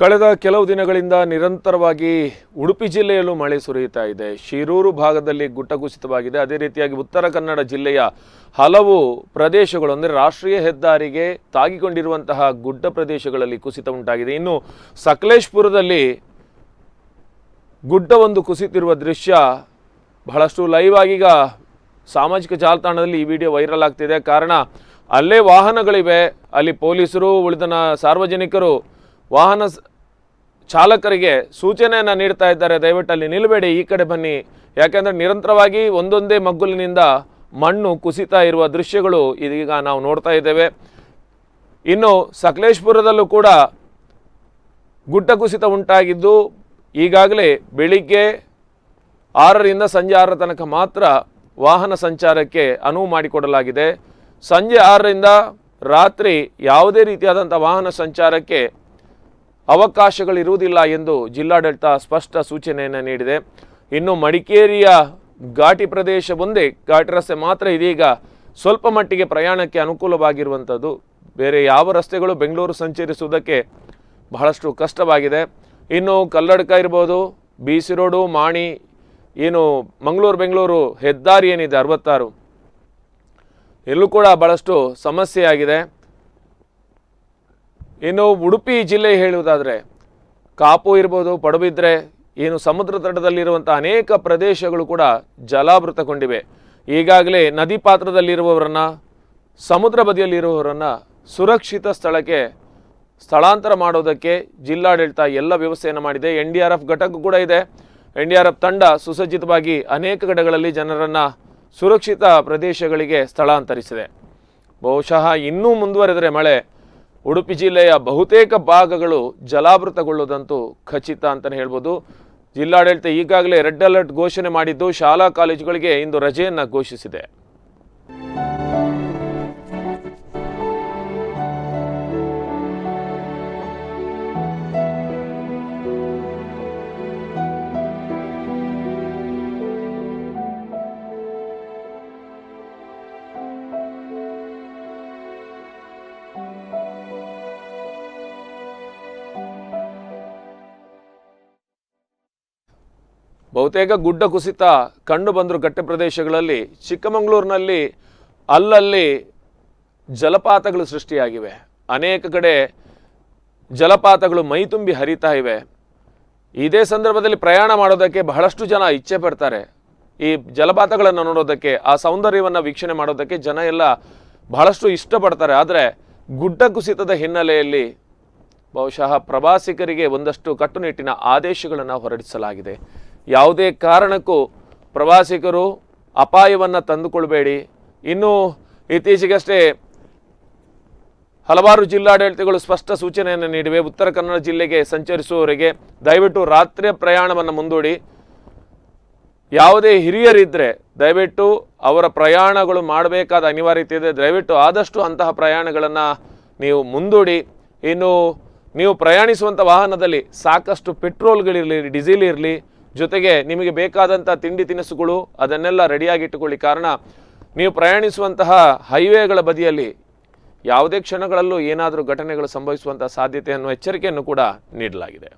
ಕಳೆದ ಕೆಲವು ದಿನಗಳಿಂದ ನಿರಂತರವಾಗಿ ಉಡುಪಿ ಜಿಲ್ಲೆಯಲ್ಲೂ ಮಳೆ ಸುರಿಯುತ್ತಾ ಇದೆ. ಶಿರೂರು ಭಾಗದಲ್ಲಿ ಗುಟ್ಟಕುಸಿತವಾಗಿದೆ ಅದೇ ರೀತಿಯಾಗಿ ಉತ್ತರ ಕನ್ನಡ ಜಿಲ್ಲೆಯ ಹಲವು ಪ್ರದೇಶಗಳು ಅಂದರೆ ರಾಷ್ಟ್ರೀಯ ಹೆದ್ದಾರಿಗೆ ತಾಗಿಕೊಂಡಿರುವಂತಹ ಗುಡ್ಡ ಪ್ರದೇಶಗಳಲ್ಲಿ ಕುಸಿತ ಉಂಟಾಗಿದೆ. ಇನ್ನು ಸಕಲೇಶ್ಪುರದಲ್ಲಿ ಗುಡ್ಡವೊಂದು ಕುಸಿತಿರುವ ದೃಶ್ಯ ಬಹಳಷ್ಟು ಲೈವ್ ಆಗೀಗ ಸಾಮಾಜಿಕ ಜಾಲತಾಣದಲ್ಲಿ ಈ ವಿಡಿಯೋ ವೈರಲ್ ಆಗ್ತಿದೆ. ಕಾರಣ ಅಲ್ಲೇ ವಾಹನಗಳಿವೆ. ಅಲ್ಲಿ ಪೊಲೀಸರು, ಉಳಿದನ ಸಾರ್ವಜನಿಕರು ವಾಹನ ಚಾಲಕರಿಗೆ ಸೂಚನೆಯನ್ನು ನೀಡ್ತಾ ಇದ್ದಾರೆ. ದಯವಿಟ್ಟು ಅಲ್ಲಿ ನಿಲ್ಲಬೇಡಿ ಈ ಕಡೆ ಬನ್ನಿ. ಯಾಕೆಂದರೆ ನಿರಂತರವಾಗಿ ಒಂದೊಂದೇ ಮಗ್ಗುಲಿನಿಂದ ಮಣ್ಣು ಕುಸಿತಾ ಇರುವ ದೃಶ್ಯಗಳು ಇದೀಗ ನಾವು ನೋಡ್ತಾ ಇದ್ದೇವೆ. ಇನ್ನು ಸಕಲೇಶ್ಪುರದಲ್ಲೂ ಕೂಡ ಗುಡ್ಡ ಕುಸಿತ ಉಂಟಾಗಿದ್ದು, ಈಗಾಗಲೇ ಬೆಳಿಗ್ಗೆ ಆರರಿಂದ ಸಂಜೆ ಆರರ ತನಕ ಮಾತ್ರ ವಾಹನ ಸಂಚಾರಕ್ಕೆ ಅನುವು ಮಾಡಿಕೊಡಲಾಗಿದೆ. ಸಂಜೆ ಆರರಿಂದ ರಾತ್ರಿ ಯಾವುದೇ ರೀತಿಯಾದಂಥ ವಾಹನ ಸಂಚಾರಕ್ಕೆ ಅವಕಾಶಗಳಿರುವುದಿಲ್ಲ ಎಂದು ಜಿಲ್ಲಾಡಳಿತ ಸ್ಪಷ್ಟ ಸೂಚನೆಯನ್ನು ನೀಡಿದೆ. ಇನ್ನು ಮಡಿಕೇರಿಯ ಘಾಟಿ ಪ್ರದೇಶ ಒಂದೇ ಘಾಟಿ ರಸ್ತೆ ಮಾತ್ರ ಇದೀಗ ಸ್ವಲ್ಪ ಮಟ್ಟಿಗೆ ಪ್ರಯಾಣಕ್ಕೆ ಅನುಕೂಲವಾಗಿರುವಂಥದ್ದು ಬೇರೆ ಯಾವ ರಸ್ತೆಗಳು ಬೆಂಗಳೂರು ಸಂಚರಿಸುವುದಕ್ಕೆ ಬಹಳಷ್ಟು ಕಷ್ಟವಾಗಿದೆ. ಇನ್ನು ಕಲ್ಲಡ್ಕ ಇರ್ಬೋದು, ಬಿ ಸಿ ರೋಡು, ಮಾಣಿ, ಏನು ಮಂಗಳೂರು, ಬೆಂಗಳೂರು ಹೆದ್ದಾರಿ ಏನಿದೆ, ಅರವತ್ತಾರು. ಎಲ್ಲೂ ಕೂಡ ಭಾಳಷ್ಟು ಸಮಸ್ಯೆಯಾಗಿದೆ. ಇನ್ನು ಉಡುಪಿ ಜಿಲ್ಲೆ ಹೇಳುವುದಾದರೆ, ಕಾಪು ಇರ್ಬೋದು, ಪಡುಬಿದ್ರೆ ಏನು ಸಮುದ್ರ ತಟದಲ್ಲಿರುವಂಥ ಅನೇಕ ಪ್ರದೇಶಗಳು ಕೂಡ ಜಲಾವೃತಗೊಂಡಿವೆ. ಈಗಾಗಲೇ ನದಿ ಪಾತ್ರದಲ್ಲಿರುವವರನ್ನು, ಸಮುದ್ರ ಬದಿಯಲ್ಲಿರುವವರನ್ನು ಸುರಕ್ಷಿತ ಸ್ಥಳಕ್ಕೆ ಸ್ಥಳಾಂತರ ಮಾಡೋದಕ್ಕೆ ಜಿಲ್ಲಾಡಳಿತ ಎಲ್ಲ ವ್ಯವಸ್ಥೆಯನ್ನು ಮಾಡಿದೆ. ಎನ್ ಡಿ ಆರ್ ಎಫ್ ಘಟಕ ಕೂಡ ಇದೆ. ಎನ್ ಡಿ ಆರ್ ಎಫ್ ತಂಡ ಸುಸಜ್ಜಿತವಾಗಿ ಅನೇಕ ಕಡೆಗಳಲ್ಲಿ ಜನರನ್ನು ಸುರಕ್ಷಿತ ಪ್ರದೇಶಗಳಿಗೆ ಸ್ಥಳಾಂತರಿಸಿದೆ. ಬಹುಶಃ ಇನ್ನೂ ಮುಂದುವರೆದರೆ ಮಳೆ ಉಡುಪಿ ಜಿಲ್ಲೆಯ ಬಹುತೇಕ ಭಾಗಗಳು ಜಲಾವೃತಗೊಳ್ಳುವುದಂತೂ ಖಚಿತ ಅಂತಲೇ ಹೇಳ್ಬೋದು. ಜಿಲ್ಲಾಡಳಿತ ಈಗಾಗಲೇ ರೆಡ್ ಅಲರ್ಟ್ ಘೋಷಣೆ ಮಾಡಿದ್ದು ಶಾಲಾ ಕಾಲೇಜುಗಳಿಗೆ ಇಂದು ರಜೆಯನ್ನು ಘೋಷಿಸಿದೆ. ಬಹುತೇಕ ಗುಡ್ಡ ಕುಸಿತ ಕಂಡು ಬಂದರು ಘಟ್ಟ ಪ್ರದೇಶಗಳಲ್ಲಿ ಚಿಕ್ಕಮಗಳೂರಿನಲ್ಲಿ ಅಲ್ಲಲ್ಲಿ ಜಲಪಾತಗಳು ಸೃಷ್ಟಿಯಾಗಿವೆ. ಅನೇಕ ಕಡೆ ಜಲಪಾತಗಳು ಮೈತುಂಬಿ ಹರಿತಾ ಇವೆ. ಇದೇ ಸಂದರ್ಭದಲ್ಲಿ ಪ್ರಯಾಣ ಮಾಡೋದಕ್ಕೆ ಬಹಳಷ್ಟು ಜನ ಇಚ್ಛೆ ಪಡ್ತಾರೆ. ಈ ಜಲಪಾತಗಳನ್ನು ನೋಡೋದಕ್ಕೆ, ಆ ಸೌಂದರ್ಯವನ್ನು ವೀಕ್ಷಣೆ ಮಾಡೋದಕ್ಕೆ ಜನ ಎಲ್ಲ ಬಹಳಷ್ಟು ಇಷ್ಟಪಡ್ತಾರೆ. ಆದರೆ ಗುಡ್ಡ ಕುಸಿತದ ಹಿನ್ನೆಲೆಯಲ್ಲಿ ಬಹುಶಃ ಪ್ರವಾಸಿಗರಿಗೆ ಒಂದಷ್ಟು ಕಟ್ಟುನಿಟ್ಟಿನ ಆದೇಶಗಳನ್ನು ಹೊರಡಿಸಲಾಗಿದೆ. ಯಾವುದೇ ಕಾರಣಕ್ಕೂ ಪ್ರವಾಸಿಗರು ಅಪಾಯವನ್ನು ತಂದುಕೊಳ್ಬೇಡಿ. ಇನ್ನು ಇತ್ತೀಚೆಗಷ್ಟೇ ಹಲವಾರು ಜಿಲ್ಲಾಡಳಿತಗಳು ಸ್ಪಷ್ಟ ಸೂಚನೆಯನ್ನು ನೀಡಿವೆ. ಉತ್ತರ ಕನ್ನಡ ಜಿಲ್ಲೆಗೆ ಸಂಚರಿಸುವವರಿಗೆ ದಯವಿಟ್ಟು ರಾತ್ರಿಯ ಪ್ರಯಾಣವನ್ನು ಮುಂದೂಡಿ. ಯಾವುದೇ ಹಿರಿಯರಿದ್ದರೆ ದಯವಿಟ್ಟು ಅವರ ಪ್ರಯಾಣಗಳು ಮಾಡಬೇಕಾದ ಅನಿವಾರ್ಯತೆ ಇದೆ. ದಯವಿಟ್ಟು ಆದಷ್ಟು ಅಂತಹ ಪ್ರಯಾಣಗಳನ್ನು ನೀವು ಮುಂದೂಡಿ. ಇನ್ನು ನೀವು ಪ್ರಯಾಣಿಸುವಂಥ ವಾಹನದಲ್ಲಿ ಸಾಕಷ್ಟು ಪೆಟ್ರೋಲ್ಗಳಿರಲಿ, ಡೀಸೆಲ್ ಇರಲಿ ಜೊತೆಗೆ ನಿಮಗೆ ಬೇಕಾದಂಥ ತಿಂಡಿ ತಿನಿಸುಗಳು ಅದನ್ನೆಲ್ಲ ರೆಡಿಯಾಗಿಟ್ಟುಕೊಳ್ಳಿ ಕಾರಣ, ನೀವು ಪ್ರಯಾಣಿಸುವಂತಹ ಹೈವೇಗಳ ಬದಿಯಲ್ಲಿ ಯಾವುದೇ ಕ್ಷಣಗಳಲ್ಲೂ ಏನಾದರೂ ಘಟನೆಗಳು ಸಂಭವಿಸುವಂಥ ಸಾಧ್ಯತೆಯನ್ನು ಎಚ್ಚರಿಕೆಯನ್ನು ಕೂಡ ನೀಡಲಾಗಿದೆ.